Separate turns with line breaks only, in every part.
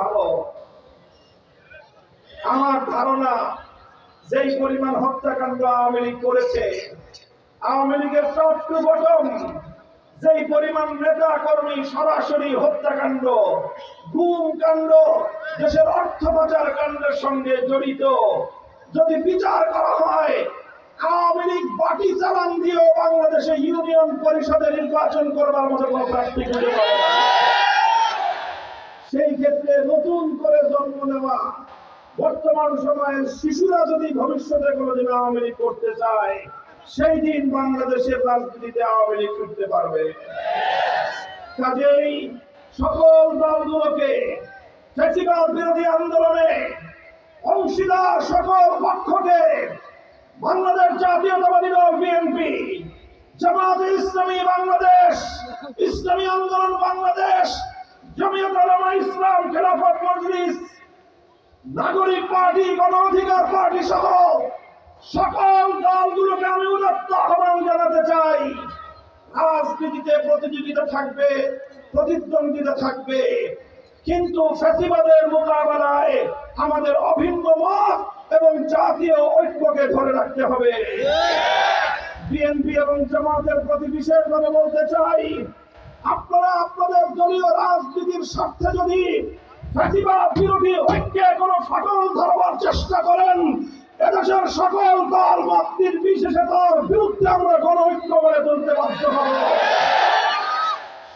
ভালো। আমার ধারণা, যেই পরিমাণ হত্যাকাণ্ড আওয়ামী লীগ করেছে, আওয়ামী লীগের টপ টু বটম যেই পরিমাণ নেতা কর্মী সরাসরি হত্যাকাণ্ড, গুম কাণ্ড, দেশের অর্থ পাচার কাণ্ডের সঙ্গে জড়িত, যদি বিচার করা হয়, আওয়ামী লীগ বাটি চালান দিয়েও বাংলাদেশে ইউনিয়ন পরিষদে নির্বাচন করবার মতো কোনো প্রার্থী খুঁজে পাবে না। সেই ক্ষেত্রে নতুন করে জন্ম নেওয়া। বর্তমান সময়ের শিশুরা যদি ভবিষ্যতে কোনোদিন আওয়ামী লীগ করতে চায়, সেই দিন বাংলাদেশের রাজনীতিতে আওয়ামী লীগ ফিরতে পারবে। কাজেই সকল দলগুলোকে ফেসিবাদ বিরোধী আন্দোলনে অংশীদার সকল পক্ষকে বাংলাদেশ জাতীয়তাবাদী দল বিএনপি জামাতে ইসলামী বাংলাদেশ, ইসলামী আন্দোলন বাংলাদেশ জমিয়ত উলামা ইসলাম খেলাফত মজলিস, নাগরিক পার্টি গণ অধিকার পার্টি সহ সকল দলগুলোকে আমি উদাত্ত আহ্বান জানাতে চাই। রাজনীতিতে প্রতিযোগিতা থাকবে, প্রতিদ্বন্দ্বিতা থাকবে, কিন্তু ফ্যাসিবাদের মোকাবেলায় আমাদের অভিন্ন মত এবং জাতীয় ঐক্যকে ধরে রাখতে হবে। বিএনপি এবং জামাতের প্রতি বিশেষভাবে বলতে চাই আপনারা আপনাদের দলীয় রাজনীতির স্বার্থে যদি ফ্যাসিবাদ বিরোধী ঐক্যে কোনো ফাটল ধরবার চেষ্টা করেন, এদেশের সকল দল মত নির্বিশেষে তার বিরুদ্ধে আমরা গণ ঐক্য গড়ে তুলতে বাধ্য হব।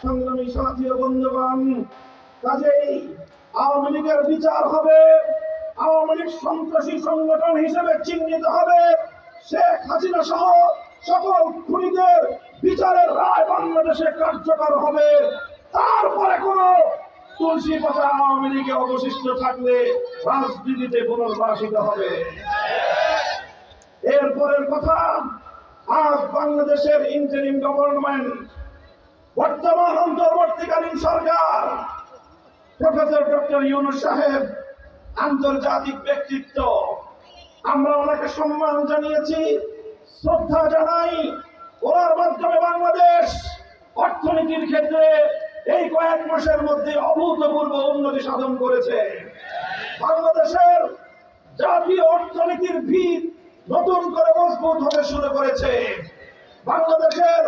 সংগ্রামী সাথী বন্ধুগণ, কাজেই আওয়ামী লীগের বিচার হবে, আওয়ামী লীগ সন্ত্রাসী সংগঠন হিসেবে চিহ্নিত হবে, শেখ হাসিনা সহ সকল খুনিদের বিচারের রায় বাংলাদেশে কার্যকর হবে। তারপরে কোন তুলসী পাতা আওয়ামী লীগে অবশিষ্ট থাকলে রাজনীতিতে পুনর্বাসিত হবে। এরপরের কথা, আজ বাংলাদেশের ইন্টারিম গভর্নমেন্ট বর্তমান অন্তর্বর্তীকালীন সরকার, প্রফেসর ডক্টর ইউনুস সাহেব, আন্তর্জাতিক ব্যক্তিত্ব। আমরা ওনাকে সম্মান জানিয়েছি। শ্রদ্ধা জানাই ওনার মাধ্যমে বাংলাদেশ অর্থনীতির ক্ষেত্রে এই কয়েক মাসের মধ্যে অভূতপূর্ব উন্নতি সাধন করেছে। বাংলাদেশের জাতীয় অর্থনীতির ভিত নতুন করে মজবুত হতে শুরু করেছে। বাংলাদেশের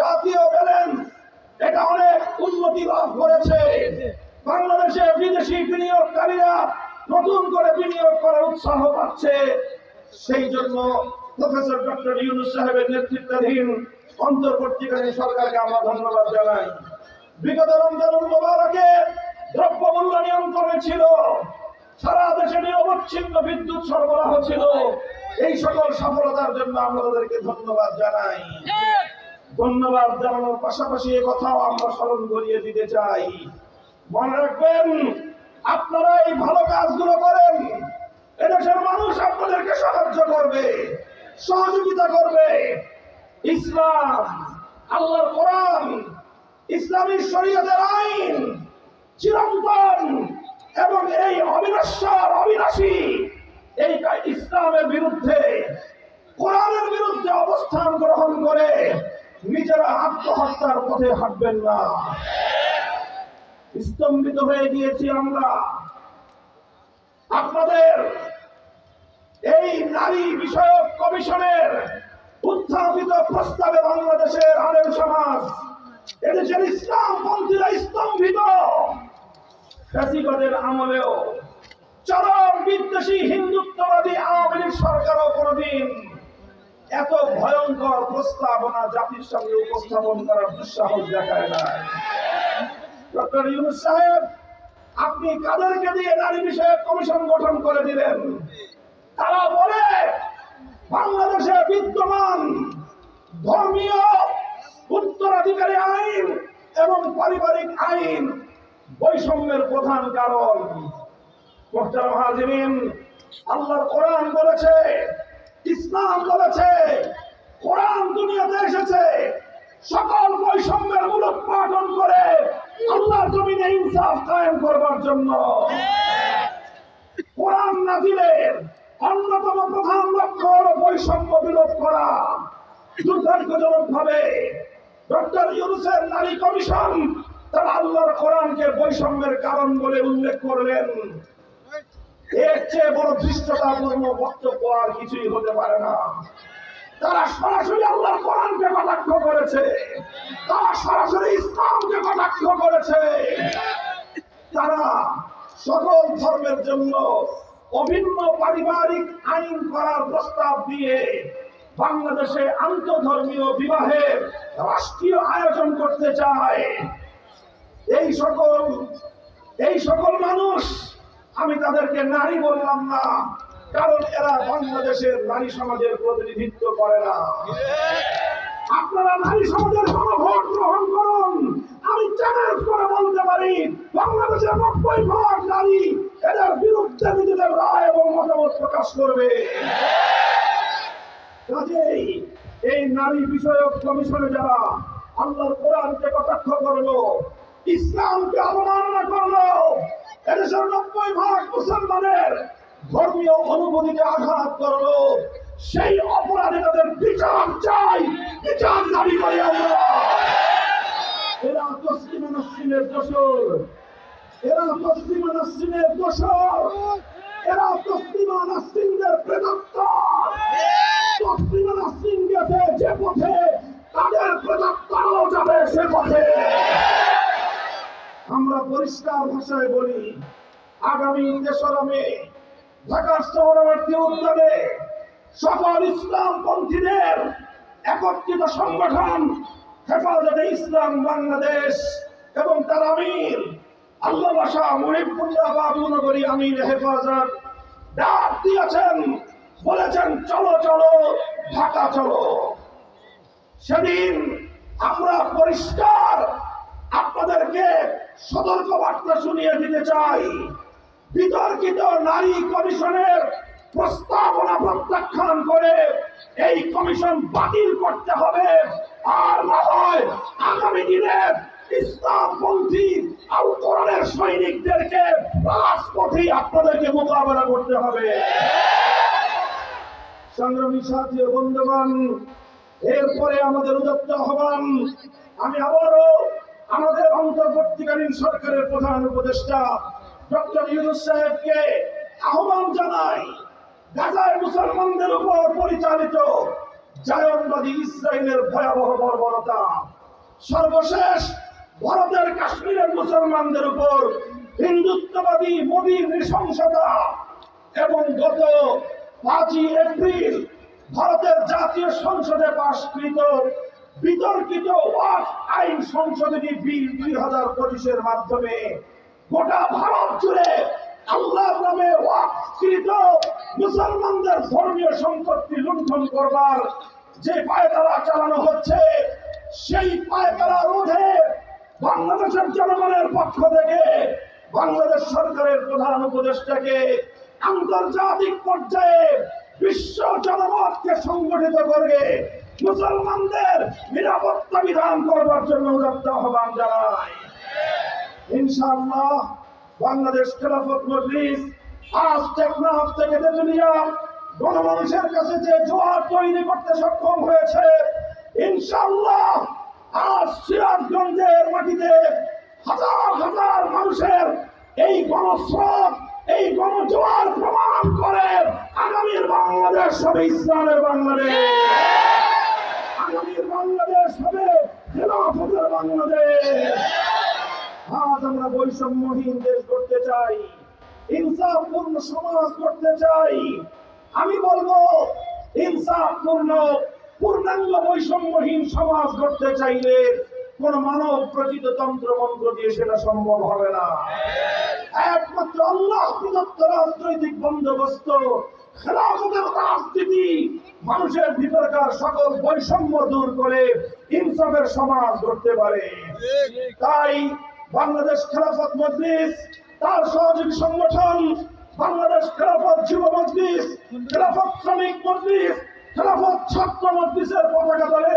জাতীয় ব্যালেন্স এটা অনেক উন্নতি লাভ করেছে। বাংলাদেশে বিদেশি বিনিয়োগকারীরা নতুন করে বিনিয়োগ করার উৎসাহ পাচ্ছে। সেই জন্য প্রফেসর ডক্টর ইউনুস সাহেবের নেতৃত্বাধীন অন্তর্বর্তীকালীন সরকারকে আমরা ধন্যবাদ জানাই। বিগত রমজানুল মোবারকে দ্রব্যমূল্য নিয়ন্ত্রণে ছিল, সারা দেশে নিরবচ্ছিন্ন বিদ্যুৎ সরবরাহ ছিল। এই সকল সফলতার জন্য আমরা তাদেরকে ধন্যবাদ জানাই। ধন্যবাদ জানানোর পাশাপাশি এ কথাও আমরা স্মরণ করিয়ে দিতে চাই। মনে রাখবেন, আপনারা এই ভালো কাজগুলো করেন, এদেশের মানুষ আপনাদেরকে সাহায্য করবে। সহযোগিতা করবে। ইসলাম, আল্লাহর কোরআন, ইসলামী শরীয়তের আইন চিরন্তন এবং এই অবিনশ্বর অবিনাশী এই ইসলামের বিরুদ্ধে, কোরআনের বিরুদ্ধে অবস্থান গ্রহণ করে নিজেরা আত্মহত্যার পথে হাঁটবেন না। স্তম্ভিত হয়ে গিয়েছি আমরা। আপনাদের এই নারী বিষয়ক কমিশনের উত্থাপিত প্রস্তাবে বাংলাদেশের আলেম সমাজ, এদেশের ইসলাম পন্থীরা স্তম্ভিত। ফ্যাসিবাদের আমলেও চরম বিদ্বেষী হিন্দুত্ববাদী আওয়ামী লীগ সরকারও কোনোদিন এত ভয়ঙ্কর প্রস্তাবনা জাতির সামনে উপস্থাপন করার দুঃসাহস দেখায় না। ডক্টর ইউনুস সাহেব, আপনি কাদেরকে দিয়ে নারী বিষয়ক কমিশন গঠন করে দিলেন? তারা বলে, বাংলাদেশে বিদ্যমান ধর্মীয় উত্তরাধিকারী আইন এবং পারিবারিক আইন বৈষম্যের প্রধান কারণ। মোহতারাম আল্লাহর কোরআন বলেছে, ইসলাম বলেছে, কোরআন দুনিয়াতে এসেছে। সকল বৈষম্যের মূলোৎপাটন করে আল্লাহ জমিনে ইনসাফ কায়েম করবার জন্য। কোরআন নাজিলের অন্যতম প্রধান লক্ষ্য হল বৈষম্য বিলোপ করা। দুর্ভাগ্যজনক ভাবে ডক্টর ইউনুসের নারী কমিশন তারা আল্লাহর কোরআনকে বৈষম্যের কারণ বলে উল্লেখ করলেন। এর চেয়ে বড় দৃষ্টতাপূর্ণ বক্তব্য আর কিছুই হতে পারে না। তারা সরাসরি আল্লাহর কোরআনকে কটাক্ষ করেছে। তারা সরাসরি ইসলামকে কটাক্ষ করেছে। তারা সকল ধর্মের জন্য অভিন্ন পারিবারিক আইন করার প্রস্তাব দিয়ে বাংলাদেশে আন্তধর্মীয় বিবাহের রাষ্ট্রীয় আয়োজন করতে চায়। এই সকল এই সকল মানুষ, আমি তাদেরকে নারী বললাম না, কারণ এরা বাংলাদেশের নারী সমাজের প্রতিনিধিত্ব করে না। আপনারা নারী সমাজের গণভোট গ্রহণ করুন। আমি চ্যালেঞ্জ করে বলতে পারি, বাংলাদেশের নব্বই ভাগ নারী এদের বিরুদ্ধে নিজেদের রায় এবং মতামত প্রকাশ করবে। কাজেই এই নারী বিষয়ক কমিশনে যারা আল্লাহর কোরআনকে কটাক্ষ করল, ইসলামকে অবমাননা করল, এদেশের নব্বই ভাগ মুসলমানের ধর্মীয় অনুভূতিকে আঘাত করল, সেই অপরাধে তাদের বিচার চাই বিচার দাবি করি আমরা এরা তসলিমা নাসরিনের দোষর এরা তসলিমা নাসরিনের দোষর। এরা তসলিমা নাসরিনদের প্রেতাত্মা তসলিমা নাসরিন গেছে যে পথে, তাদের প্রেতাত্মাও যাবে সে পথে। আমরা পরিষ্কার ভাষায় বলি, আগামী তেসরা মে ঢাকার শহরবর্তী উদ্যানে সকল ইসলাম পন্থীদের একত্রিত সংগঠন, হেফাজতে ইসলাম বাংলাদেশ এবং তার আমির আল্লাহ বাসা মহিবুল্লাহ হেফাজত। ডাক দিয়েছেন, বলেছেন, চলো চলো, ঢাকা চলো। সেদিন আমরা পরিষ্কার আপনাদেরকে সতর্ক বার্তা শুনিয়ে দিতে চাই। বিতর্কিত নারী কমিশনের প্রস্তাবনা প্রত্যাখ্যান করে এই কমিশন বাতিল করতে হবে। আর না হয় আগামী দিনে ইসলামপন্থী আল কোরআনের সৈনিকদেরকে রাজপথে আপনাদেরকে মোকাবেলা করতে হবে। সংগ্রামী সাথী ও বন্ধুগণ, এরপরে আমাদের উদত্ত হবান আমি আবারও আমাদের অন্তর্বর্তীকালীন সরকারের প্রধান উপদেষ্টা ডক্টর ইউনুস সাহেবকে আহ্বান জানাই, গাজায় মুসলমানদের উপর পরিচালিত জায়নবাদী ইসরায়েলের ভয়াবহ বর্বরতা। সর্বশেষ ভারতের কাশ্মীরের মুসলমানদের উপর হিন্দুত্ববাদী মোদীর নৃশংসতা এবং গত পাঁচই এপ্রিল ভারতের জাতীয় সংসদে পাশকৃত বিতর্কিত ওয়াক আইন সংশোধনী বিল দুই হাজার পঁচিশের মাধ্যমে গোটা ভারত জুড়ে আল্লাহ নামে ওয়াককৃত মুসলমানদের ধর্মীয় সম্পত্তি লুণ্ঠন করবার যে পায়তারা চালানো হচ্ছে, সেই পায়তারা রোধে বাংলাদেশের জনগণের পক্ষ থেকে, বাংলাদেশ সরকারের প্রধান উপদেষ্টাকে আন্তর্জাতিক পর্যায়ে বিশ্ব জনমতকে সংগঠিত করে মুসলমানদের নিরাপত্তা বিধান করবার জন্য উদাত্ত আহ্বান জানায় ইনশাআল্লাহ বাংলাদেশ খেলাফত মজলিস আজ টেকনাফ থেকে তেতুলিয়া গণমানুষের কাছে যে জোয়ার তৈরি করতে সক্ষম হয়েছে, ইনশাআল্লাহ আজ সিরাজগঞ্জের মাটিতে হাজার হাজার মানুষের এই গণস্রোত, এই গণজোয়ার প্রমাণ করে আগামীর বাংলাদেশ হবে ইসলামের বাংলাদেশ। আগামীর বাংলাদেশ হবে খেলাফতের বাংলাদেশ। আজ আমরা বৈষম্যহীন দেশ করতে চাই, ইনসাফপূর্ণ সমাজ করতে চাই। আমি বলব, ইনসাফপূর্ণ, পূর্ণাঙ্গ বৈষম্যহীন সমাজ করতে চাইলে কোন মানব প্রচিত তন্ত্র মন্ত্র দিয়ে সেটা সম্ভব হবে না। একমাত্র আল্লাহ প্রদত্ত রাজনৈতিক বন্দোবস্ত, খেলাফতের রাজনীতি, মানুষের ভিতরকার সকল বৈষম্য দূর করে ইনসাফের সমাজ করতে পারে। তাই বাংলাদেশ খেলাফত মজলিস, তার সহযোগী সংগঠন, বাংলাদেশ খেলাফত যুব মজলিস, খেলাফত শ্রমিক মজলিস, খেলাফত ছাত্র মজলিসের পতাকা দলে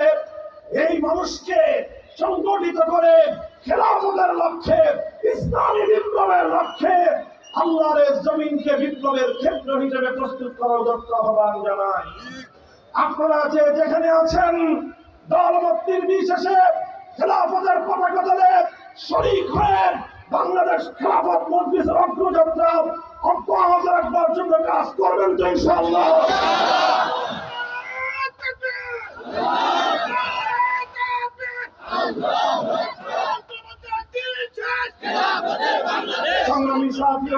এই মানুষকে সংগঠিত করে খেলাফতের লক্ষ্যে, ইসলামী বিপ্লবের লক্ষ্যে আল্লাহর জমিনকে বিপ্লবের ক্ষেত্র হিসেবে প্রস্তুত করার দত্ত আহ্বান জানাই। আপনারা যে যেখানে আছেন দলমত্তির বিশেষে খেলাফতের পতাকা দলে শরিক হয়ে বাংলাদেশ খেলাফত মজলিসের অগ্রযাত্রা অব্যাহত রাখবার জন্য কাজ করবেন তো ইনশাআল্লাহ। সংগ্রামী সাথী